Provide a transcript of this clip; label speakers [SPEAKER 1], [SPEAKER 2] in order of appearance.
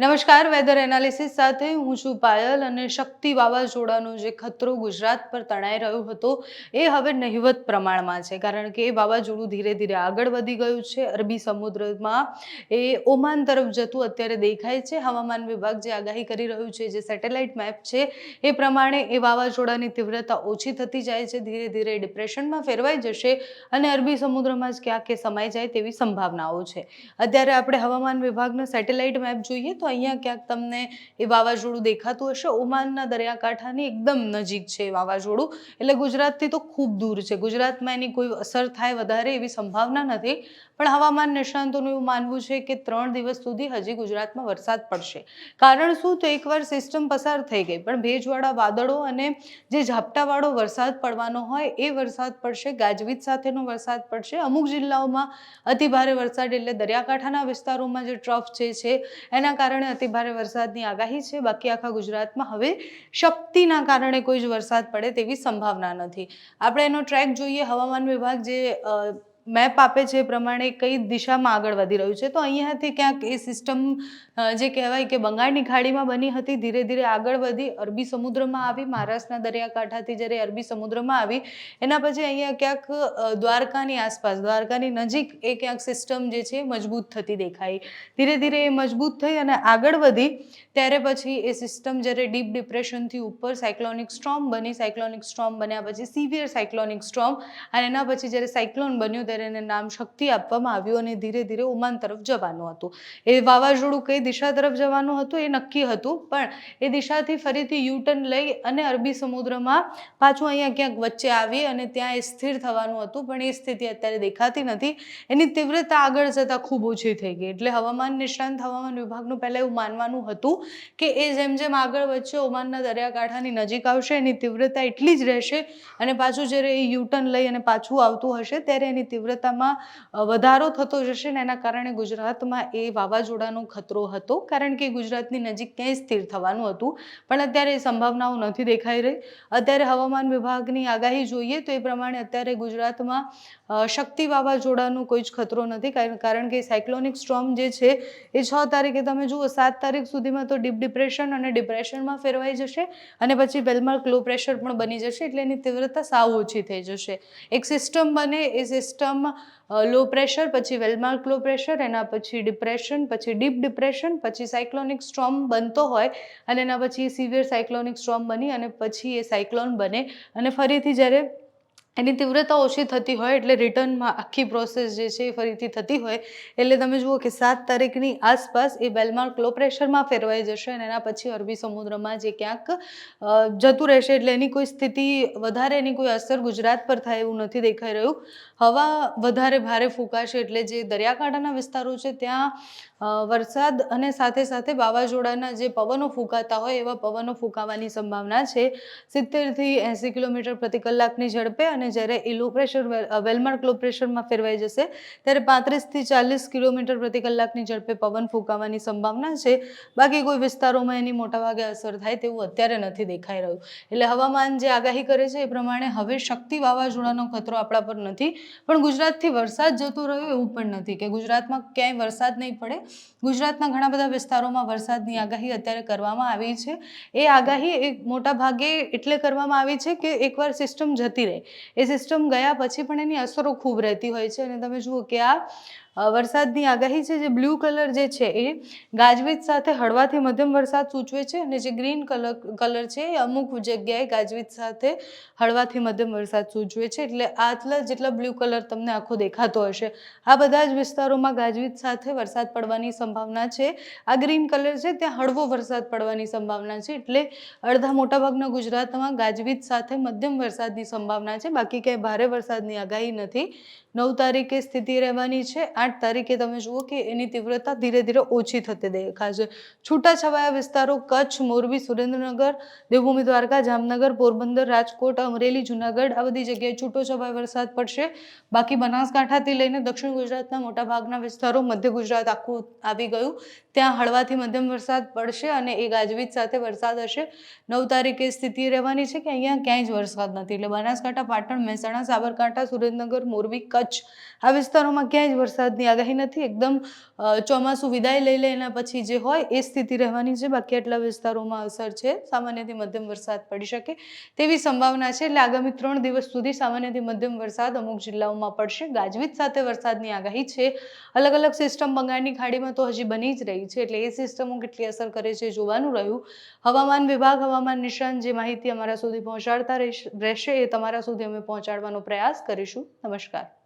[SPEAKER 1] નમસ્કાર weather analysis સાથે હું છું પાયલ અને શક્તિ વાવાઝોડાનો જે ખતરો ગુજરાત પર તણાઈ રહ્યો હતો, એ હવે નહિવત પ્રમાણમાં છે. કારણ કે એ વાવાઝોડું ધીરે ધીરે આગળ વધી ગયું છે. અરબી સમુદ્રમાં એ ઓમાન તરફ જતું અત્યારે દેખાય છે. હવામાન વિભાગ જે આગાહી કરી રહ્યું છે, જે સેટેલાઇટ મેપ છે, એ પ્રમાણે એ વાવાઝોડાની તીવ્રતા ઓછી થતી જાય છે. ધીરે ધીરે ડિપ્રેશનમાં ફેરવાઈ જશે અને અરબી સમુદ્રમાં જ ક્યાંક સમાઈ જાય તેવી સંભાવનાઓ છે. અત્યારે આપણે હવામાન વિભાગનો સેટેલાઇટ મેપ જોઈએ તો અહીંયા ક્યાંક તમને એ વાવાઝોડું દેખાતું હશે. ઓમાનના દરિયાકાંઠાની એકદમ નજીક છે એ વાવાઝોડું. એટલે ગુજરાતથી તો ખૂબ દૂર છે. ગુજરાતમાં એની કોઈ અસર થાય વધારે એવી સંભાવના નથી. પણ હવામાન નિષ્ણાંતોનું એવું માનવું છે કે ત્રણ દિવસ સુધી હજી ગુજરાતમાં વરસાદ પડશે. કારણ શું? તો એકવાર સિસ્ટમ પસાર થઈ ગઈ. પણ ભેજવાળા વાદળો અને જે ઝાપટાવાળો વરસાદ પડવાનો હોય એ વરસાદ પડશે. ગાજવીજ સાથેનો વરસાદ પડશે. અમુક જિલ્લાઓમાં અતિભારે વરસાદ એટલે દરિયાકાંઠાના વિસ્તારોમાં જે ટ્રફ જે છે, એના કારણે અતિભારે વરસાદની આગાહી છે. બાકી આખા ગુજરાતમાં હવે શક્તિના કારણે કોઈ જ વરસાદ પડે તેવી સંભાવના નથી. આપણે એનો ટ્રેક જોઈએ. હવામાન વિભાગ જે મેપ આપે છે એ પ્રમાણે કઈ દિશામાં આગળ વધી રહ્યું છે, તો અહીંયાથી ક્યાંક એ સિસ્ટમ જે કહેવાય કે બંગાળની ખાડીમાં બની હતી, ધીરે ધીરે આગળ વધી, અરબી સમુદ્રમાં આવી, મહારાષ્ટ્રના દરિયાકાંઠાથી જ્યારે અરબી સમુદ્રમાં આવી, એના પછી અહીંયા ક્યાંક દ્વારકાની આસપાસ, દ્વારકાની નજીક એ ક્યાંક સિસ્ટમ જે છે મજબૂત થતી દેખાઈ. ધીરે ધીરે એ મજબૂત થઈ અને આગળ વધી, ત્યારે પછી એ સિસ્ટમ જ્યારે ડીપ ડિપ્રેશનથી ઉપર સાયક્લોનિક સ્ટ્રોમ બની, સાયક્લોનિક સ્ટ્રોમ બન્યા પછી સિવિયર સાયક્લોનિક સ્ટ્રોમ, અને એના પછી જ્યારે સાયક્લોન બન્યું ત્યારે એને નામ શક્તિ આપવામાં આવ્યું અને ધીરે ધીરે ઓમાન તરફ જવાનું હતું. એ વાવાઝોડું કઈ દિશા તરફ જવાનું હતું એ નક્કી હતું, પણ એ દિશાથી ફરીથી યુટર્ન લઈ અને અરબી સમુદ્રમાં પાછું અહીંયા ક્યાંક વચ્ચે આવી અને ત્યાં એ સ્થિર થવાનું હતું, પણ એ સ્થિતિ અત્યારે દેખાતી નથી. એની તીવ્રતા આગળ જતાં ખૂબ ઓછી થઈ ગઈ. એટલે હવામાન નિષ્ણાંત હવામાન વિભાગનું પહેલાં એવું માનવાનું હતું કે એ જેમ જેમ આગળ વધશે, ઓમાનના દરિયાકાંઠાની નજીક આવશે, એની તીવ્રતા એટલી જ રહેશે અને પાછું જ્યારે એ યુટર્ન લઈ અને પાછું આવતું હશે, ત્યારે એની તીવ્રતામાં વધારો થતો જશે ને એના કારણે ગુજરાતમાં એ વાવાઝોડાનો ખતરો હતો. કારણ કે ગુજરાતની નજીક ક્યાંય સ્થિર થવાનું હતું, પણ અત્યારે એ સંભાવનાઓ નથી દેખાઈ રહી. અત્યારે હવામાન વિભાગની આગાહી જોઈએ તો એ પ્રમાણે અત્યારે ગુજરાતમાં શક્તિ વાવાઝોડાનો કોઈ જ ખતરો નથી. કારણ કે સાયક્લોનિક સ્ટ્રોમ જે છે, એ છ તારીખે તમે જુઓ, સાત તારીખ સુધીમાં તો ડીપ ડિપ્રેશન અને ડિપ્રેશનમાં ફેરવાઈ જશે અને પછી વેલમાર્ક લો પ્રેશર પણ બની જશે એટલે એની તીવ્રતા સાવ ઓછી થઈ જશે. એક સિસ્ટમ બને, એ સિસ્ટમ લો પ્રેશર પછી વેલમાર્ક લો પ્રેશર એના પછી ડિપ્રેશન પછી ડીપ ડિપ્રેશન પછી સાયક્લોનિક સ્ટ્રોમ બનતો હોય અને એના પછી સિવિયર સાયક્લોનિક સ્ટ્રોમ બની અને પછી એ સાયક્લોન બને. અને ફરીથી જ્યારે એની તીવ્રતા ઓછી થતી હોય એટલે રિટર્નમાં આખી પ્રોસેસ જે છે એ ફરીથી થતી હોય. એટલે તમે જુઓ કે સાત તારીખની આસપાસ એ બેલમાર્ક લો પ્રેશરમાં ફેરવાઈ જશે અને એના પછી અરબી સમુદ્રમાં જે ક્યાંક જતું રહેશે એટલે એની કોઈ સ્થિતિ વધારે, એની કોઈ અસર ગુજરાત પર થાય એવું નથી દેખાઈ રહ્યું. હવા વધારે ભારે ફૂંકાશે એટલે જે દરિયાકાંઠાના વિસ્તારો છે ત્યાં વરસાદ અને સાથે સાથે વાવાઝોડાના જે પવનો ફૂંકાતા હોય એવા પવનો ફૂંકાવાની સંભાવના છે. સિત્તેરથી એંસી કિલોમીટર પ્રતિ કલાકની ઝડપે અને જ્યારે એ લો પ્રેશર વેલમાર્ક લો પ્રેશરમાં ફેરવાઈ જશે, ત્યારે પાંત્રીસથી ચાલીસ કિલોમીટર પ્રતિ કલાકની ઝડપે પવન ફૂંકાવાની સંભાવના છે. બાકી કોઈ વિસ્તારોમાં એની મોટાભાગે અસર થાય તેવું અત્યારે નથી દેખાઈ રહ્યું. એટલે હવામાન જે આગાહી કરે છે એ પ્રમાણે હવે શક્તિ વાવાઝોડાનો ખતરો આપણા પર નથી, પણ ગુજરાતથી વરસાદ જતો રહ્યો એવું પણ નથી કે ગુજરાતમાં ક્યાંય વરસાદ નહીં પડે. ગુજરાતના ઘણા બધા વિસ્તારોમાં વરસાદની આગાહી અત્યારે કરવામાં આવી છે. એ આગાહી એક મોટા ભાગે એટલે કરવામાં આવી છે કે એકવાર સિસ્ટમ જતી રહે. એ સિસ્ટમ ગયા પછી પણ એની અસરો ખૂબ રહેતી હોય છે અને તમે જુઓ કે આ વરસાદની આગાહી છે જે બ્લુ કલર જે છે એ ગાજવીજ સાથે હળવાથી મધ્યમ વરસાદ સૂચવે છે અને જે ગ્રીન કલર કલર છે એ અમુક જગ્યાએ ગાજવીજ સાથે હળવાથી મધ્યમ વરસાદ સૂચવે છે. એટલે આટલા જેટલા બ્લુ કલર તમને આખો દેખાતો હશે. આ બધા જ વિસ્તારોમાં ગાજવીજ સાથે વરસાદ પડવાની સંભાવના છે. આ ગ્રીન કલર છે ત્યાં હળવો વરસાદ પડવાની સંભાવના છે. એટલે અડધા મોટાભાગના ગુજરાતમાં ગાજવીજ સાથે મધ્યમ વરસાદની સંભાવના છે. બાકી ક્યાંય ભારે વરસાદની આગાહી નથી. નવ તારીખે સ્થિતિ રહેવાની છે. આઠ તારીખે તમે જુઓ કે એની તીવ્રતા ધીરે ધીરે ઓછી થતી દેખાશે છૂટાછવાયા વિસ્તારો, કચ્છ, મોરબી, સુરેન્દ્રનગર, દેવભૂમિ દ્વારકા, જામનગર, પોરબંદર, રાજકોટ, અમરેલી, જુનાગઢ, આ બધી જગ્યાએ છૂટોછવાયો વરસાદ પડશે. બાકી બનાસકાંઠાથી લઈને દક્ષિણ ગુજરાતના મોટાભાગના વિસ્તારો મધ્ય ગુજરાત આખું આવી ગયું. ત્યાં હળવાથી મધ્યમ વરસાદ પડશે અને એ ગાજવીજ સાથે વરસાદ હશે. નવ તારીખે સ્થિતિ રહેવાની છે કે અહીંયા ક્યાંય જ વરસાદ નથી. એટલે બનાસકાંઠા, પાટણ, મહેસાણા, સાબરકાંઠા, સુરેન્દ્રનગર, મોરબી, કચ્છ આ વિસ્તારોમાં ક્યાંય જ વરસાદની આગાહી નથી, એકદમ ચોમાસું વિદાય લઈ લે, એના પછી જે હોય એ સ્થિતિ રહેવાની છે. બાકી આટલા વિસ્તારોમાં અસર છે. સામાન્યથી મધ્યમ વરસાદ પડી શકે તેવી સંભાવના છે. એટલે આગામી ત્રણ દિવસ સુધી સામાન્યથી મધ્યમ વરસાદ અમુક જિલ્લાઓમાં પડશે. ગાજવીજ સાથે વરસાદની આગાહી છે. અલગ અલગ સિસ્ટમ બંગાળની ખાડીમાં તો હજી બની જ રહી છે. એટલે એ સિસ્ટમો કેટલી અસર કરે છે જોવાનું રહ્યું. હવામાન વિભાગ, હવામાન નિષ્ણાંત જે માહિતી અમારા સુધી પહોંચાડતા રહેશે એ તમારા સુધી અમે પહોંચાડવાનો પ્રયાસ કરીશું. નમસ્કાર.